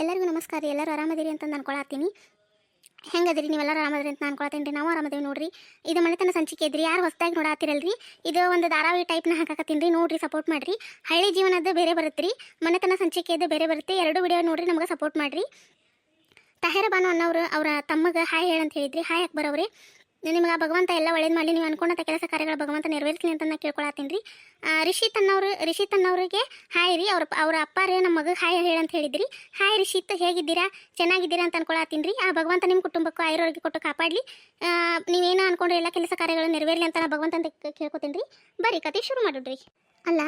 ಎಲ್ಲರಿಗೂ ನಮಸ್ಕಾರ ರೀ. ಎಲ್ಲರೂ ಆರಾಮದಿರಿ ಅಂತ ಅನ್ಕೊಳತ್ತೀನಿ. ಹೆಂಗದಿರಿ ನೀವೆಲ್ಲರೂ ಆರಾಮದಿರಿ ಅಂತ ಅನ್ಕೊಳತ್ತೀನಿ ರೀ. ನಾವು ಆರಾಮದೇವಿ ನೋಡ್ರಿ. ಇದು ಮನೆತನ ಸಂಚಿಕೆ ಇದ್ರಿ. ಯಾರು ಹೊಸದಾಗಿ ನೋಡಾತಿರಲ್ರಿ? ಇದು ಒಂದು ಧಾರಾವಾಹಿ ಟೈಪ್ನ ಹಾಕಾಕತ್ತೀನಿ ರೀ. ನೋಡ್ರಿ ಸಪೋರ್ಟ್ ಮಾಡ್ರಿ. ಹಳ್ಳಿ ಜೀವನದ್ದು ಬೇರೆ ಬರುತ್ತೆ ರೀ ಮನೆತನ ಸಂಚಿಕೆದು ಬೇರೆ ಬರುತ್ತೆ. ಎರಡು ವಿಡಿಯೋ ನೋಡ್ರಿ, ನಮಗೆ ಸಪೋರ್ಟ್ ಮಾಡ್ರಿ. ತಹೇರ ಬಾನು ಅನ್ನೋರು ಅವರ ತಮ್ಮಗೆ ಹಾಯ್ ಹೇಳಂತ ಹೇಳಿದ್ರಿ. ಹಾಯ್ ಅಕ್ಬರ್ ಅವ್ರೆ. ನಿಮಗೆ ಆ ಭಗವಂತ ಎಲ್ಲ ಒಳ್ಳೇದು ಮಾಡಿ ನೀವು ಅನ್ಕೊಂಡಂಥ ಕೆಲಸ ಕಾರ್ಯಗಳ ಭಗವಂತ ನೆರವೇರಿಸಲಿ ಅಂತ ನಾನು ಕೇಳ್ಕೊಳತ್ತೀನಿ ರೀ. ರಿಷಿತ್ ಅನ್ನೋರು ರಿಷಿತ್ ಅನ್ನೋರಿಗೆ ಹಾಯ್ ರೀ, ಅವ್ರ ಅವ್ರ ಅಪ್ಪಾರೇ ನಮ್ಮ ಮಗ ಹಾಯ್ ಹೇಳಂತ ಹೇಳಿದ್ರಿ. ಹಾಯ್ ರಿಷಿತ್, ಹೇಗಿದ್ದೀರಾ? ಚೆನ್ನಾಗಿದ್ದೀರಾ ಅಂತ ಅನ್ಕೊಳತ್ತೀನಿ ರೀ. ಆ, ಭಗವಂತ ನಿಮ್ಮ ಕುಟುಂಬಕ್ಕೂ ಆಯುರ್ವೇದಿಕ ಕೊಟ್ಟು ಕಾಪಾಡಲಿ. ನೀವೇನೋ ಅನ್ಕೊಂಡ್ರೆ ಎಲ್ಲ ಕೆಲಸ ಕಾರ್ಯಗಳು ನೆರವೇರಲಿ ಅಂತ ನಾನು ಭಗವಂತ ಅಂತ ಕೇಳ್ಕೊತೀನಿ ರೀ. ಬರೀ ಕತೆ ಶುರು ಮಾಡಿಡ್ರಿ ಅಲ್ಲ,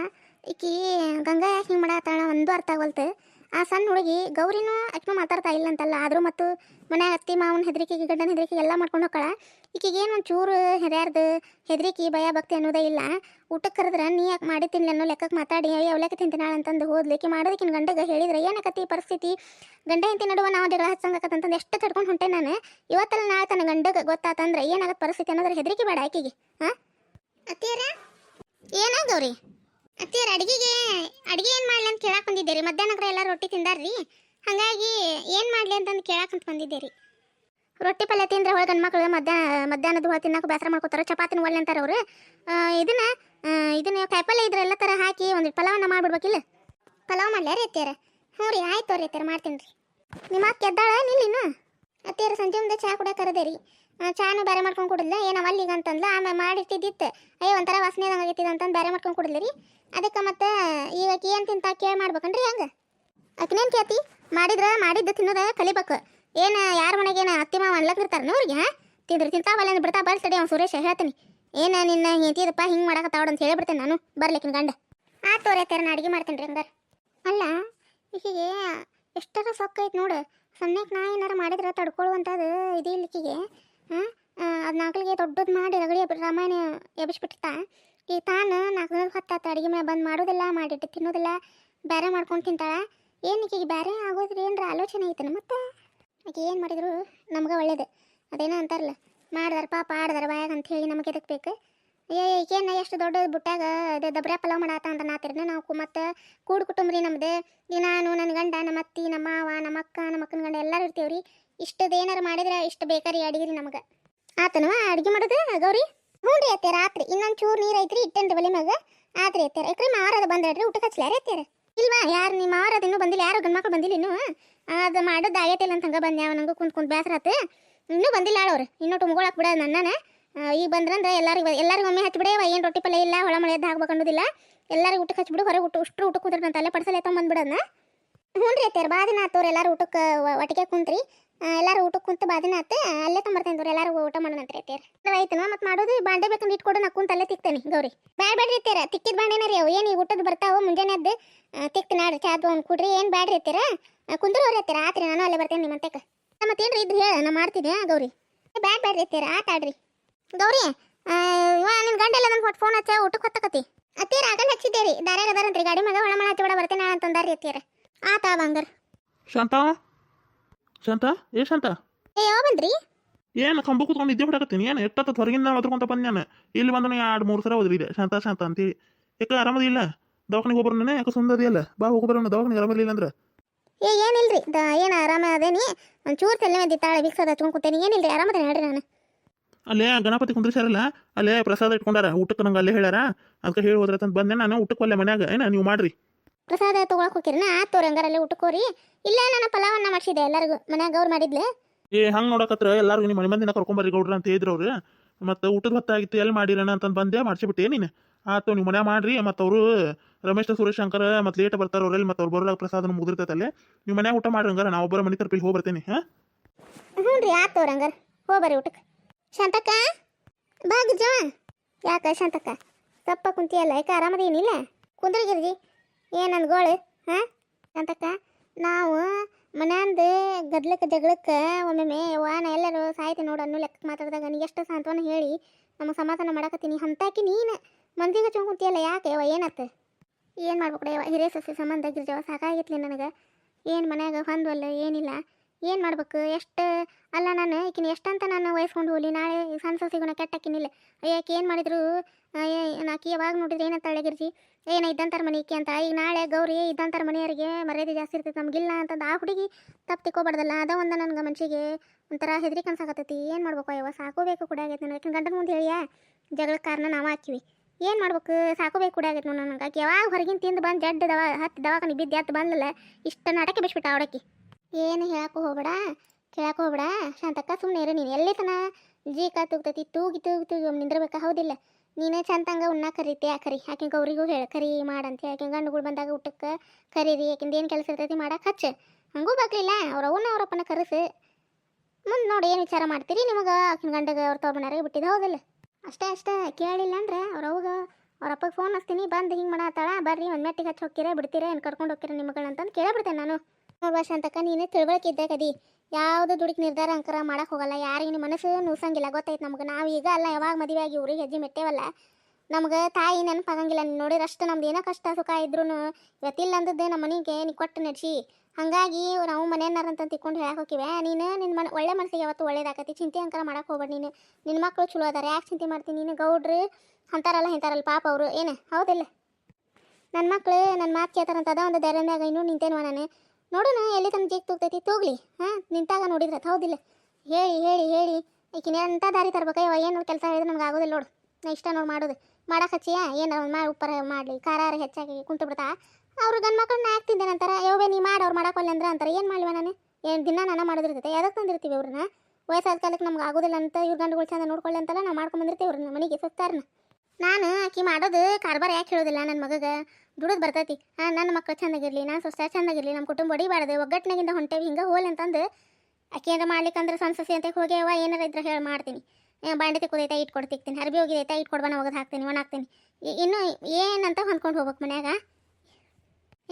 ಈಕಿ ಗಂಗಾ ಯಾಕೆ ಹಿಂಗೆ ಮಾಡತ್ತಾಳ? ಒಂದು ಅರ್ಥ ಆಗವಲ್ತು ಆ ಸಣ್ಣ ಹುಡುಗಿ ಗೌರಿನೂ ಅಕ್ಕಿನೂ ಮಾತಾಡ್ತಾ ಇಲ್ಲ ಅಂತಲ್ಲ ಆದರೂ ಮತ್ತು ಮನೆ ಅತ್ತಿ ಮಾವನ ಹೆದರಿಕೆಗೆ ಗಂಡನ ಹೆದರಿಕೆ ಎಲ್ಲ ಮಾಡ್ಕೊಂಡು ಹೋಗ್ಕಳ. ಈಕಿಗೇನು ಒಂಚೂರು ಚೂರು ಹಿರಿಯರ್ದು ಹೆದರಿಕೆ ಭಯ ಭಕ್ತಿ ಅನ್ನೋದೇ ಇಲ್ಲ. ಊಟಕ್ಕೆ ಕರೆದ್ರೆ ನೀ ಯಾಕೆ ಮಾಡಿ ತಿನ್ಲಿ ಅನ್ನೋ ಲೆಕ್ಕಕ್ಕೆ ಮಾತಾಡಿ ಅಯ್ಯ ಅವಲಕ್ಕಿ ತಿಂತಿನಾಳ ಅಂತಂದು ಹೋದ್ಲಿಕ್ಕೆ ಮಾಡೋದಕ್ಕಿನ ಗಂಡಗೆ ಹೇಳಿದ್ರೆ ಏನಕತ್ತಿ ಪರಿಸ್ಥಿತಿ? ಗಂಡ ಹೆಂಡತಿ ನಡುವ ನಾವು ಜಗಳ ಹಚ್ಚಂಗತ್ತಂತಂದು ಎಷ್ಟು ತಡ್ಕೊಂಡು ಹೊಂಟೆ ನಾನು. ಇವತ್ತಲ್ಲ ನಾಳೆ ತನ್ನ ಗಂಡಗೆ ಗೊತ್ತಾತಂದ್ರೆ ಏನಾಗತ್ತೆ ಪರಿಸ್ಥಿತಿ ಅನ್ನೋದ್ರ ಹೆದರಿಕೆ ಬೇಡ ಆಕೆಗೆ ಹಾಂ ಅತ್ತಿಯರ? ಏನಾಗವ್ರಿ ಅತ್ತಿಯರ, ಅಡಿಗೆಗೆ ಅಡಿಗೆ ಏನು ಮಾಡ್ಲಿ ಅಂತ ಕೇಳಕ್ಕೆ ಬಂದಿದ್ದೆ ರೀ ಮಧ್ಯಾಹ್ನಕ್ರೆ ಎಲ್ಲ ರೊಟ್ಟಿ ತಿಂದಾರ್ರಿ? ಹಾಗಾಗಿ ಏನು ಮಾಡ್ಲಿ ಅಂತಂದು ಕೇಳಕ್ ಅಂತ ಬಂದಿದ್ದೆ ರೀ ರೊಟ್ಟಿ ಪಲ್ಯ ತಿಂದ್ರೆ ಒಳಗೆ ಗಂಡ್ಮಕ್ಳು ಮಧ್ಯಾಹ್ನ ಮಧ್ಯಾಹ್ನದ ಹೊಳೆ ತಿನ್ನಕ್ಕೆ ಬೇಸರ ಮಾಡ್ಕೋತಾರೆ, ಚಪಾತಿನ ಒಳ್ಳೆ ಅಂತಾರೆ ಅವರು. ಇದನ್ನ ಇದನ್ನ ಕಾಯಿಪಲ್ಯ ಇದ್ರೆ ಎಲ್ಲ ಥರ ಹಾಕಿ ಒಂದು ಪಲಾವನ್ನ ಮಾಡ್ಬಿಡ್ಬೇಕಿಲ್ಲ ಪಲಾವ್ ಮಾಡ್ಲ್ಯಾರ ಅತ್ತಿಯರ? ಹ್ಞೂ ರೀ, ಆಯ್ತು ರೀ ಅತ್ತಿಯರ, ಮಾಡ್ತೀನಿ ರೀ. ನಿಮ್ಮ ಅಕ್ಕ ಎದ್ದಾಳ ನಿಲ್ಲಿನ ಅತ್ತಿಯರ ಸಂಜೆ ಮುಂದೆ ಚಹಾ ಕೂಡ ಕರೆದೆ ರೀ ಚಾನು ಬೇರೆ ಮಾಡ್ಕೊಂಡು ಕುಡಿದ್ಲ? ಏನವ ಅಲ್ಲಿಗೆ ಅಂತಂದ್ಲ. ಆಮೇಲೆ ಮಾಡಿರ್ತಿದ್ದಿತ್ತು. ಅಯ್ಯೋ, ಒಂಥರ ವಾಸನೆ ಆಗೈತಿದ ಅಂತಂದು ಬೇರೆ ಮಾಡ್ಕೊಂಡು ಕುಡಿದ್ಲಿ ರೀ. ಅದಕ್ಕೆ ಮತ್ತೆ ಈಗ ಏನು ತಿಂತ ಕೇಳಿ ಮಾಡ್ಬೇಕನ್ರಿ ಹೆಂಗೆ? ಆಕಿನೇನು ಕೇತಿ ಮಾಡಿದ್ರೆ ಮಾಡಿದ್ದು ತಿನ್ನೋದ ಕಲಿಬೇಕು. ಏನು ಯಾರ ಮನೆಗೆ ಏನು ಅತ್ತಿ ಮಾವ ಅನ್ಲಕ್ಕಿರ್ತಾರೆ ಅವ್ರಿಗೆ ಹಾಂ? ತಿಂದ್ರೆ ತಿಂತಾವಲ್ಲ ಅಂದ್ರೆ ಬಿಡ್ತಾ ಬರ್ಲಿ ತಡಿ ಅವ್ನು ಸುರೇಶ ಹೇಳ್ತೀನಿ. ಏನು ನಿನ್ನ ಹೆಂತಿದಪ್ಪ ಹಿಂಗೆ ಮಾಡಕತ್ತಾವಡ ಅಂತ ಹೇಳಿಬಿಡ್ತೇನೆ ನಾನು ಬರ್ಲಿಕ್ಕಿನ ಗಂಡ. ಆ ತೋರೆ ನಾ ಅಡುಗೆ ಮಾಡ್ತೇನೆ ರೀ ಹಂಗಾರೆ. ಅಲ್ಲ, ಈಕಿಗೆ ಎಷ್ಟರ ಸೊಕ್ಕ ಐತೆ ನೋಡು. ಸಣ್ಣಕ್ಕೆ ನಾ ಏನಾರು ಮಾಡಿದ್ರೆ ತಡ್ಕೊಳ್ಳುವಂಥದ್ದು ಇದು ಹಾಂ ಅದು ನಾಲ್ಕಲಿಗೆ ದೊಡ್ಡದು ಮಾಡಿ ರಗಡಿ ರಾಮಾಯಣ ಎಬ್ಬಿಸ್ಬಿಟ್ಟಿರ್ತ? ಈ ತಾನು ನಾಲ್ಕು ದಿನದ ಹೊತ್ತಾತ, ಅಡುಗೆ ಮನೆ ಬಂದು ಮಾಡೋದಿಲ್ಲ, ಮಾಡಿಟ್ಟು ತಿನ್ನೋದಿಲ್ಲ ಬೇರೆ ಮಾಡ್ಕೊಂಡು ತಿಂತಾಳೆ. ಏನಕ್ಕೆ ಈಗ ಬೇರೆ ಆಗೋದ್ರಿ? ಏನರ ಆಲೋಚನೆ ಐತನ ಮತ್ತೆ? ಆಕೆ ಏನು ಮಾಡಿದ್ರು? ನಮ್ಗೆ ಒಳ್ಳೇದು. ಅದೇನೋ ಅಂತಾರಲ್ಲ, ಮಾಡ್ದಾರ ಪಾಪ, ಆಡ್ದಾರ ಬಾಯಾಗ ಅಂತ ಹೇಳಿ ನಮಗೆ ಎದಕ್ಕೆ ಬೇಕು? ಅಯ್ಯೋ ಈಗೇನ ಎಷ್ಟು ದೊಡ್ಡ ಬುಟ್ಟಾಗ ಅದೇ ದಬ್ರ ಪಲಾವ್ ಮಾಡಾತ ಅಂತ ನಾತಿರ್ನ ನಾವು ಮತ್ತು ಕೂಡು ಕುಟುಂಬ ರೀ ನಮ್ದು. ಈ ನಾನು ನನ್ನ ಗಂಡ ನಮ್ಮ ಅತ್ತಿ ನಮ್ಮ ಮಾವ ನಮ್ಮ ಅಕ್ಕ ನಮ್ಮ ಅಕ್ಕನ ಗಂಡ ಎಲ್ಲರೂ ಇರ್ತೀವ್ರಿ. ಇಷ್ಟದ ಏನಾರು ಮಾಡಿದ್ರೆ ಇಷ್ಟು ಬೇಕಾರಿ ಅಡಿಗೆ ರೀ ನಮಗೆ. ಆತನವ ಅಡುಗೆ ಮಾಡೋದು? ಗೌರಿ? ಹ್ಞೂ ರೀ ಅತ್ತೆ ರಾತ್ರಿ ಇನ್ನೊಂದು ಚೂರು ನೀರು ಐತ್ರಿ ಇಟ್ಟಂತ ಬಲಿ ಮ್ಯಾಗ. ಆತ್ರಿ ಅತ್ತೆರ ಯಾಕ್ರಿ ಮಾರದ ಬಂದ್ರಿ ಊಟ ಹಚ್ಲಾರ ಅತ್ತೆರ ಇಲ್ವಾ? ಯಾರು ನಿಮ್ಮ ಮಾರದ ಇನ್ನೂ ಬಂದಿಲ್ಲ, ಯಾರು ಗಂಡ್ಮಕ್ಳು ಬಂದಿಲ್ಲ ಇನ್ನೂ? ಅದು ಮಾಡೋದು ಆಗೈತಿಲ್ಲ ಅಂತ ಹಂಗೆ ಬಂದೆ, ಅವ ನಂಗೆ ಕುಂತ್ ಕುಂತ್ ಬೇಸರ ಆತು. ಇನ್ನೂ ಬಂದಿಲ್ಲ ಆಳವ್ರು ಇನ್ನೂ ತುಂಬ್ಕೊಳಕ್ ಬಿಡ ನನ್ನನ ಈಗ ಬಂದ್ರಂದ್ರೆ ಎಲ್ಲರಿಗೂ ಎಲ್ಲರಿಗೂ ಒಮ್ಮೆ ಹಚ್ಬಿಡೇವ ಏನು ರೊಟ್ಟಿ ಪಲ್ಯ ಇಲ್ಲ, ಹೊಳ ಮಳೆ ಎದ್ದು ಹಾಕ್ಬೇಕು ಅನ್ನೋದಿಲ್ಲ. ಎಲ್ಲರಿಗೂ ಊಟಕ್ಕೆ ಹಚ್ಬಿಡು, ಹೊರಗೆ ಊಟ ಉಷ್ಟ್ರು ಊಟಕ್ಕೆ ಅಂತ ಅಲ್ಲೇ ಪಡಿಸಲೇ ತೊಗೊಂಬಂದ್ಬಿಡೋದನ್ನ ಹ್ಞೂ ರೀ ಅತ್ತೆ ಬಾದಿನ ಆತವ್ರು ಎಲ್ಲರೂ ಊಟಕ್ಕೆ ಒಟ್ಟಿಗೆ ಕುಂತ್ರಿ. ಎಲ್ಲರೂ ಊಟಕ್ಕೆ ಕುಂತು ಬಾದಿನ ಆತ, ಅಲ್ಲೇ ತಂಬರ್ತೇನೆ ತೋರಿ ಎಲ್ಲರೂ ಊಟ ಮಾಡೋಣಂತ್ರಿ ಅತ್ತೆರ ಆಯ್ತನ ಮತ್ತೆ ಮಾಡೋದು, ಬಾಂಡೆ ಬೇಕಂದ್ರೆ ಇಟ್ಕೊಡು, ನಾ ಕುಂತ ಅಲ್ಲೇ ತಿಕ್ತೇನೆ, ಗೌರಿ. ಬ್ಯಾಡ ಬೇಡ್ರಿ ಅತ್ತೆರ ತಿಕ್ಕಿದ ಬಾಂಡೆನ ರೀ ಅವು, ಏನು ಈ ಊಟದ ಬರ್ತಾವೆ, ಮುಂಜಾನೆ ಎದ್ದು ತಿಕ್ತೀನಿ ನಾಡ್ರಿ ಚಾ ಒಂದು ಕುಡ್ರಿ, ಏನು ಬ್ಯಾಡ್ರಿ ಅತ್ತೆರ ಕುಂದ್ರು ಅವ್ರಿ ಇರ್ತೀರ ಆತ್ರಿ, ನಾನು ಅಲ್ಲೇ ಬರ್ತೇನೆ ನಿಮ್ಮ ನಮ್ಮತ್ತೇನು ರೀ ಇದ್ರಿ ಹೇಳ, ನಾ ಮಾಡ್ತೀನಿ ಗೌರಿ. ಬ್ಯಾಡ ಬ್ಯಾಡ್ರಿ ಅತ್ತೆರ ಆಟ ಆಡ್ರಿ. ಗೌರಿ ಇವ ಗಂಡ ಎಲ್ಲ ನನ್ಗೆ ಫೋನ್ ಹಚ್ಚ ಊಟಕ್ಕೆ ಹೊತ್ತಕತಿ. ಅತ್ತೀರ ಆಗಲ್ ಹಚ್ಚಿದ್ದೇರಿ ದಾರ್ಯಾಗ ಅದಾರಂತ್ರಿ, ಗಾಡಿ ಮಗ ಒಳ ಮಳ ಹಚ್ಚಿ ಬಿಡ, ಬರ್ತೇನೆ ಅಂತಂದಾರಿ ಅತ್ತೀರ ಆತ ಬಂಗಾರ. ಶಾಂತ? ಶಾಂತ? ಏ ಶಾಂತ? ಏ ಯಾವ ಬಂದ್ರಿ ಏನು ಕಂಬ ಕೂತ್ಕೊಂಡು ಇದ್ದೆ ಬಿಡಕತ್ತೀನಿ ಏನು ಎಷ್ಟತ್ತ ಹೊರಗಿಂದ ಒದ್ಕೊಂತ ಬಂದು ನಾನು? ಇಲ್ಲಿ ಬಂದು ಎರಡು ಮೂರು ಸಲ ಓದ್ರಿದೆ ಶಾಂತ ಶಾಂತ ಅಂತೇಳಿ. ಯಾಕೆ ಆರಾಮದಿಲ್ಲ ದವಾಖಾನಿಗೆ ಹೋಗ್ಬರೋಣ ಯಾಕೆ ಸುಂದರದಿಲ್ಲ ಬಾ ಹೋಗ್ಬರೋಣ ದವಾಖಾನಿಗೆ ಆರಾಮದಿಲ್ಲ ಅಂದ್ರೆ? ಏ ಏನಿಲ್ರಿ ದ ಏನು ಆರಾಮ ಅದೇನಿ? ಒಂಚೂರು ತಲೆ ಮಂದಿ ತಾಳೆ ಬಿಕ್ಸದ ಹಚ್ಕೊಂಡ್ ಕೂತೇನಿ. ಏನಿಲ್ರಿ ಆರಾಮದ ಹೇಳ್ರಿ ನಾನು. ಅಲ್ಲೇ ಗಣಪತಿ ಕುಂದ್ರಿಸ್ಯಾರಲ್ಲ ಅಲ್ಲೇ ಪ್ರಸಾದ ಇಟ್ಕೊಂಡಾರ. ಊಟಕ್ಕೆ ನಂಗೆ ಅಲ್ಲೇ ಹೇಳ್ಯಾರ? ಅದಕ್ಕೆ ಹೇಳಿ ಹೋದ್ರೆ ಅಂತ ಬಂದೆ ನಾನು. ಊಟಕ್ಕೆ ಅಲ್ಲೇ ಮನ್ಯಾಗ. ಏನ ನೀವು ಮಾಡ್ರಿ. ಪ್ರಸಾದ ತೊಗೊಳಕ್ ಹೋಗಿರಿ ಆತು ಹಂಗಾರಲ್ಲಿ ಊಟಕ್ಕೋರಿ. ಇಲ್ಲ ನಾನು ಪಲಾವನ್ನ ಮಾಡಿಸಿದೆ ಎಲ್ಲರಿಗೂ ಮನ್ಯಾಗ ಅವ್ರು ಮಾಡಿದ್ಲೆ. ಏ ಹಂಗೆ ನೋಡಕತ್ರ ಎಲ್ಲರಿಗೂ ನಿಮ್ಮ ಮನೆ ಮಂದಿನ ಕರ್ಕೊಂಬರ್ರಿ ಗೌಡ್ರ ಅಂತ ಹೇಳಿದ್ರು ಅವ್ರು. ಮತ್ತು ಊಟದ ಹೊತ್ತಾಗಿತ್ತು ಎಲ್ಲಿ ಮಾಡಿರೋಣ ಅಂತಂದು ಬಂದೆ ಮಾಡಿಸಿಬಿಟ್ಟೆ ನೀನು. ಆತು ನೀವು ಮನ್ಯಾಗ ಮಾಡ್ರಿ ಮತ್ತು ಅವರು ರಮೇಶ್ ಸುರೇಶ್ ಶಂಕರ್ ಮತ್ತು ಲೇಟ್ ಬರ್ತಾರೆ ಅವ್ರಲ್ಲಿ ಮತ್ತು ಅವ್ರು ಬರೋಲ್ಲ ಪ್ರಸಾದನ ಮುಗಿದಿರ್ತೈತಲ್ಲೇ ನೀವು ಮನ್ಯಾಗ ಊಟ ಮಾಡ್ರಿ ಹಂಗಾರ ನಾ ಒಬ್ಬರ ಮನೆ ತರಪಿಲ್ ಹೋಗಿ ಬರ್ತೇನೆ ಹಾಂ? ಹ್ಞೂ ರೀ ಆತು ರಂಗಾರ ಹೋಗ್ಬರ್ರಿ ಊಟಕ್ಕೆ ಶಾಂತಕ್ಕ? ಬಾ ಗಿಜ್ಜವ. ಯಾಕ ಶಾಂತಕ್ಕ? ತಪ್ಪ ಕುಂತಿಯಲ್ಲ ಯಾಕೆ ಆರಾಮದೇನಿಲ್ಲ? ಕುಂದ್ರಗಿರ್ಗಿ ಏನಂದ್ ಗೋಳು ಹಾಂ? ಅಂತಕ್ಕ ನಾವು ಮನ್ಯಾಂದ ಗದ್ಲಕ್ಕೆ ಜಗಳಕ್ಕೆ ಒಮ್ಮೊಮ್ಮೆ ವಾನ ಎಲ್ಲರೂ ಸಾಯ್ತಿ ನೋಡು ಅನ್ನೋ ಲೆಕ್ಕ ಮಾತಾಡಿದಾಗ ನೀ ಎಷ್ಟು ಸಾಂತ್ವನ ಹೇಳಿ ನಮಗೆ ಸಮಾಧಾನ ಮಾಡಕತ್ತೀನಿ. ಹಂತಾಕಿ ನೀನು ಮಂದಿಗೆ ಹಚ್ಕೊಂಡ್ ಕುಂತಿಯಲ್ಲ ಯಾಕೆ? ಅವ ಏನತ್ತ ಏನು ಮಾಡ್ಬೇಕು ಯವ್ವ? ಹಿರೇ ಸಸಿ ಸಂಬಂಧ ಗಿರ್ಜವ ಸಾಕಾಗಿತ್ಲಿ ನನಗೆ. ಏನು ಮನ್ಯಾಗ ಹೊಂದ್ವಲ್ಲ ಏನಿಲ್ಲ. ಏನು ಮಾಡ್ಬೇಕು? ಎಷ್ಟು ಅಲ್ಲ ನಾನು, ಈಕಿನ ಎಷ್ಟಂತ ನಾನು ವಹಿಸ್ಕೊಂಡು ಹೋಗ್ಲಿ, ನಾಳೆ ಸಣ್ಣ ಸೊಸಿಗುಣ ಕೆಟ್ಟಕ್ಕಿನಿಲ್ಲ ಯಾಕೆ ಏನು ಮಾಡಿದ್ರು? ನಾಕಿ ಯಾವಾಗ ನೋಡಿದ್ರೆ ಏನಂತ ಅಳಗಿರ್ಜಿ ಏನ ಇದ್ದಂತಾರ ಮನೆ ಈಕೆ ಅಂತ. ಈಗ ನಾಳೆ ಗೌರಿ ಇದ್ದಂತಾರ ಮನೆಯವರಿಗೆ ಮರ್ಯಾದೆ ಜಾಸ್ತಿ ಇರ್ತೈತೆ ನಮಗಿಲ್ಲ ಅಂತಂದು ಆ ಹುಡುಗಿ ತಪ್ಪು ತಿಕ್ಕೋಬಾರ್ದಲ್ಲ ಅದ ಒಂದು ನನಗೆ ಮನ್ಸಿಗೆ ಒಂಥರ ಹೆದರಿಕೆ ಅನ್ಸಾಕತ್ತೈತಿ. ಏನು ಮಾಡ್ಬೇಕು? ಅಯ್ಯವ ಸಾಕೋಬೇಕು ಕೂಡ ಆಗೈತೆ ನನಗೆ. ಯಾಕಂದ್ರೆ ಗಂಡನ ಮುಂದೆ ಹೇಳಿಯಾ? ಜಗಳ ಕಾರಣ ನಾವು ಹಾಕಿವಿ. ಏನು ಮಾಡ್ಬೇಕು? ಸಾಕೋಬೇಕು ಕೂಡ ಆಗೈತೆ ನೋಡಿ ನನಗೆ. ಯಾವಾಗ ಹೊರಗಿನ ತಿಂದು ಬಂದು ಜಡ್ ದವಾ, ಹತ್ತು ದವಾಖಾನೆ ಬಿದ್ದು ಹತ್ತು ಬಂದಲ್ಲ ಇಷ್ಟು ನಾಟಕ ಬಿಸ್ಬಿಟ್ಟ ಅವಡಕ್ಕಿ ಏನು ಹೇಳಕ್ಕೂ ಹೋಗ್ಬೇಡ, ಕೇಳಕ್ಕೆ ಹೋಗ್ಬೇಡ. ಶಾಂತಕ್ಕ ಸುಮ್ಮನೆ ಇರು ನೀನು. ಎಲ್ಲಿ ತನ ಜೀಕ ತೂಗ್ತೈತಿ, ತೂಗಿ ತೂಗಿ ತೂಗಿ ಹೌದಿಲ್ಲ. ನೀನೇ ಚಂದಂಗ ಉಣ್ಣ ಕರೀತಿ, ಆ ಕರಿ. ಗೌರಿಗೂ ಹೇಳ? ಕರಿ ಮಾಡಂತ ಆಕೆ ಗಂಡುಗಳು ಬಂದಾಗ ಊಟಕ್ಕೆ ಕರೀರಿ? ಆಕಿಂದ ಏನು ಕೆಲಸ ಇರ್ತೈತಿ ಮಾಡಕ್ಕೆ ಹಚ್ಚ. ಹಂಗೂ ಬಾಗ್ಲಿಲ್ಲ ಅವ್ರ ಅವನ್ನ ಅವರಪ್ಪನ ಕರೆಸು. ಮುಂದೆ ನೋಡಿ ಏನು ವಿಚಾರ ಮಾಡ್ತೀರಿ ನಿಮಗೆ? ಆಕಿನ ಗಂಡಗೆ ಅವ್ರ ತವ್ರ ಮನೆಯಾರಿಗೆ ಬಿಟ್ಟಿದ್ದು ಹೌದಿಲ್ಲ. ಅಷ್ಟೇ ಅಷ್ಟೇ. ಕೇಳಿಲ್ಲ ಅಂದ್ರೆ ಅವ್ರ ಅವಾಗ ಫೋನ್ ಹಚ್ತೀನಿ. ಬಂದು ಹಿಂಗೆ ಮಾಡತ್ತಾಳ. ಬರ್ರಿ, ಒಂದು ಮೆಟ್ಟಿಗೆ ಹಚ್ಚಿ ಹೋಗ್ತೀರಾ, ಬಿಡ್ತೀರಾ, ಏನು ಕರ್ಕೊಂಡು ಹೋಗ್ತೀರಾ ನಿಮ್ಮಗಳಂತಂದು ಕೇಳಿಬಿಡ್ತೇನೆ ನಾನು. ನೋಡ್ಬಾ ಶಾಂತಕ್ಕ, ನೀನು ತಿಳ್ವಳಿಕೆ ಕದಿ ಯಾವುದು ದುಡುಕ್ ನಿರ್ಧಾರ ಅಂಕರ ಮಾಡಕ್ಕೆ ಹೋಗಲ್ಲ. ಯಾರಿಗೆ ನಿಮ್ಮ ಮನಸ್ಸು ನೂಸಂಗಿಲ್ಲ. ಗೊತ್ತೈತೆ ನಮ್ಗೆ. ನಾವು ಈಗ ಅಲ್ಲ, ಯಾವಾಗ ಮದುವೆ ಆಗಿ ಊರಿಗೆ ಹೆಜ್ಜೆ ಮೆಟ್ಟೇವಲ್ಲ. ನಮ್ಗೆ ತಾಯಿ ನೆನಪಾಗಂಗಿಲ್ಲ. ನೀನು ನೋಡಿರಷ್ಟು ನಮ್ದು ಏನೋ ಕಷ್ಟ, ಸುಖ ಇದ್ರೂ ಇವತ್ತಿಲ್ಲ ಅಂದದ್ದು ನಮ್ಮ ಮನೆಗೆ ನೀ ಕೊಟ್ಟು ನಡೆಸಿ. ಹಾಗಾಗಿ ನಾವು ಮನೆಯನ್ನಾರ ಅಂತ ತಿಕ್ಕೊಂಡು ಹೇಳಕ್ಕೆ ಹೋಗಿವೆ ನೀನು ನಿನ್ನ ಮನ, ಒಳ್ಳೆ ಮನಸ್ಸಿಗೆ ಯಾವತ್ತು ಒಳ್ಳೇದಾಕತಿ ಚಿಂತೆ ಅಂಕರ ಮಾಡಕ್ಕೆ ಹೋಗ್ಬೇಡ ನೀನು. ನಿನ್ನ ಮಕ್ಕಳು ಚಲೋ ಅದಾರೆ. ಯಾಕೆ ಚಿಂತೆ ಮಾಡ್ತೀನಿ ನೀನು ಗೌಡ್ರು, ಅಂತಾರಲ್ಲ, ಇಂತಾರಲ್ಲ, ಪಾಪ ಅವರು. ಏನು? ಹೌದಿಲ್ಲ. ನನ್ನ ಮಕ್ಳು ನನ್ನ ಮಾತು ಕೇಳ್ತಾರಂತ. ಅದ ಒಂದು ಧೈರ್ಯದಾಗ ಇನ್ನೂ ನಿಂತೇನುವ ನಾನು? ನೋಡೋಣ, ಎಲ್ಲಿ ತನಕ ಜೀಕ್ ತೂಗ್ತೈತಿ, ತೂಗ್ಲಿ. ಹಾಂ ನಿಂತಾಗ ನೋಡಿದ್ರೆ ಹೌದಿಲ್ಲ. ಹೇಳಿ ಹೇಳಿ ಹೇಳಿ. ಈಕಿನ ಎಂಥ ದಾರಿ ತರ್ಬೇಕಯ್ಯವ ಏನು ಕೆಲಸ ಹೇಳಿದ್ರೆ ನಮ್ಗೆ ಆಗೋದಿಲ್ಲ ನೋಡು. ನಾ ಇಷ್ಟ ನೋಡಿ ಮಾಡೋದು. ಮಾಡಕ್ಕೆ ಹಚ್ಚಿಯ? ಒಂದು ಮಾಡಿ ಉಪ್ಪರ ಮಾಡಲಿ ಖಾರ ಹೆಚ್ಚಾಗಿ ಕುಂತು ಬಿಡ್ತಾ? ಅವ್ರು ಗಂಡು ಮಕ್ಕಳನ್ನ ಯಾಕೆ ನಂತರ? ಯವ್ವೇ ನೀ ಮಾಡಿ, ಅವ್ರು ಮಾಡಕ್ಕೆ ಅಂದ್ರೆ ಅಂತಾರೆ. ಏನು ಮಾಡ್ಲಿವ ನಾನು? ಏನು ದಿನ ನಾನು ಮಾಡೋದಿರ್ತೈತೆ ಯಾವ್ದಕ್ಕೆ ತಂದಿರ್ತೀವಿ ಅವ್ರನ್ನ ವಯಸ್ಸಾದ ಕಾಲಕ್ಕೆ ನಮ್ಗೆ ಆಗೋದಿಲ್ಲ ಅಂತ ಇವ್ರ ಗಂಡುಗಳು ಚಂದ ನೋಡ್ಕೊಳ್ಳಿ ಅಂತಲ್ಲ ನಾವು ಮಾಡ್ಕೊಂಡ್ಬಂದಿರ್ತೀವಿ ಅವ್ರನ್ನ ಮನೆಗೆ ಸುತ್ತಾರನ ನಾನು ಆಕಿ ಮಾಡೋದು ಕಾರ್ಬಾರ್ ಯಾಕೆ ಹೇಳೋದಿಲ್ಲ ನನ್ನ ಮಗಗೆ? ದುಡಿದು ಬರ್ತೈತಿ. ನನ್ನ ಮಕ್ಕಳು ಚಂದಾಗಿರ್ಲಿ, ನಾನು ಸೊಸೆ ಚಂದಾಗಿರ್ಲಿ ನಮ್ಮ ಕುಟುಂಬ ಹೊಡಿಬಾರ್ದು ಒಗ್ಗಟ್ಟಿನಾಗಿಂದ ಹೊಂಟೇವಿ, ಹಿಂಗೆ ಹೋಲ್ ಅಂತಂದು ಆಕೆ ಏನಾರ ಮಾಡ್ಲಿಕ್ಕಂದ್ರೆ ಸಣ್ಣ ಸಸಿ ಅಂತ ಹೋಗ್ಯಾವ ಏನಾರ ಇದ್ರೆ ಹೇಳಿ ಮಾಡ್ತೀನಿ. ಬಾಂಡೆ ತಿಕ್ಕೋದೈತೆ ಇಟ್ಟು ಕೊಡ್ತಿರ್ತೀನಿ ಅರ್ಬಿ ಹೋಗಿದೈತೆ ಇಟ್ಟು ಕೊಡ್ಬಾನ ಒಗದು ಹಾಕ್ತೀನಿ, ಒಣ ಹಾಕ್ತೀನಿ. ಇನ್ನು ಏನಂತ ಹೊಂದ್ಕೊಂಡು ಹೋಗ್ಬೇಕು ಮನ್ಯಾಗ?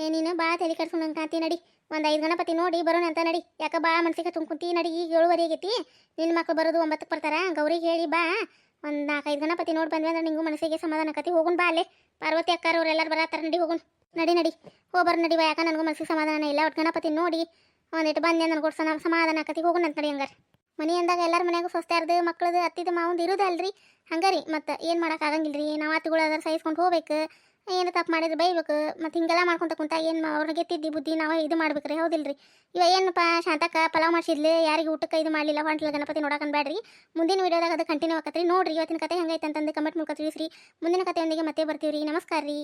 ಏ, ನೀನು ಭಾಳ ತಲೆ ಕರ್ಸ್ಕೊಂಡು ಕಾಂತಿ, ನಡಿ. ಒಂದು ಐದು ಗಣಪತಿ ನೋಡಿ ಬರೋಣ ಅಂತ ನಡಿ. ಯಾಕೆ ಭಾಳ ಮನ್ಸಿಗೆ ತುಂಬ್ಕೊಂತಿ, ನಡಿ, ಈಗ ಏಳುವರೆ ಆಗೈತಿ ನಿನ್ನ ಮಕ್ಳು ಬರೋದು ಒಂಬತ್ತಕ್ಕೆ ಬರ್ತಾರ, ಗೌರಿಗೆ ಹೇಳಿ ಬಾ. ಒಂದು ನಾಲ್ಕೈದು ಗಣಪತಿ ನೋಡಿ ಬಂದ್ವಿ ಅಂದ್ರೆ ನಿಂಗೂ ಮನಸ್ಸಿಗೆ ಸಮಾಧಾನ ಆಕತಿ. ಹೋಗುನ್ ಬಾ ಅಲ್ಲೇ. ಪಾರ್ವತಿ ಅಕ್ಕಾರ ಅವ್ರು ಎಲ್ಲರೂ ಬರತ್ತಾರ ನಡಿ ಹೋಗುಣ್. ನಡಿ ನಡಿ. ಹೋಗ್ಬರ್ ನಡಿ ಬಾ. ಯಾಕೆ ನನಗೂ ಮನಸ್ಸಿಗೆ ಸಮಾಧಾನ ಇಲ್ಲ. ಒಟ್ಟು ಗಣಪತಿ ನೋಡಿ ಒಂದಿಟ್ಟು ಬಂದೆ ನನಗೆ ಕೊಡ್ಸ ಸಮಾಧಾನ ಆಕತಿ. ಹೋಗುಣ್ ಅಂತ ನಡಿ ಹಂಗಾರೆ. ಮನೆ ಅಂದಾಗ ಎಲ್ಲರ ಮನ್ಯಾಗ ಅರ್ದು ಮಕ್ಳದು, ಅತ್ತಿದ, ಮಾವಂದು ಇರೋದಲ್ರಿ. ಹಂಗಾರಿ ಮತ್ತು ಏನು ಮಾಡೋಕ್ಕಾಗಂಗಿಲ್ಲ ರೀ ನಾವು ಆತುಗಳು ಅದರ ಸಹಿಸ್ಕೊಂಡು ಹೋಗ್ಬೇಕು. ಏನು ತಪ್ಪು ಮಾಡಿದ್ರೆ ಬೈಬೇಕು. ಮತ್ತು ಹಿಂಗೆಲ್ಲ ಮಾಡ್ಕೊಂತ ಕುಂತ ಏನು ಅವ್ರಿಗೆ ತಿದ್ದಿ ಬುದ್ಧಿ ನಾವು ಇದು ಮಾಡ್ಬೇಕ್ರಿ, ಹೌದಿಲ್ರಿ? ಇವ ಏನಪ್ಪ, ಶಾಂತಕ್ಕ ಪಲಾವ್ ಮಾಡಿಸಿದ್ಲಿ, ಯಾರಿಗೆ ಊಟಕ್ಕೆ ಇದು ಮಾಡಲಿಲ್ಲ, ಹೊಂಟ್ಲ, ಗಣಪತಿ ಬ್ಯಾಡ್ರಿ ಮುಂದಿನ ವೀಡಿಯೋದಾಗ ಅದು ಕಂಟಿನ್ಯೂ ಆಕತ್ರಿ ನೋಡ್ರಿ ಇವತ್ತಿನ ಕತೆ ಹೆಂಗೈತೆ ಅಂತಂದು ಕಮೆಂಟ್ ಮೂಲಕ ತಿಳಿಸ್ರಿ. ಮುಂದಿನ ಕಥೆಯೊಂದಿಗೆ ಮತ್ತೆ ಬರ್ತೀವಿ ರೀ ನಮಸ್ಕಾರ ರೀ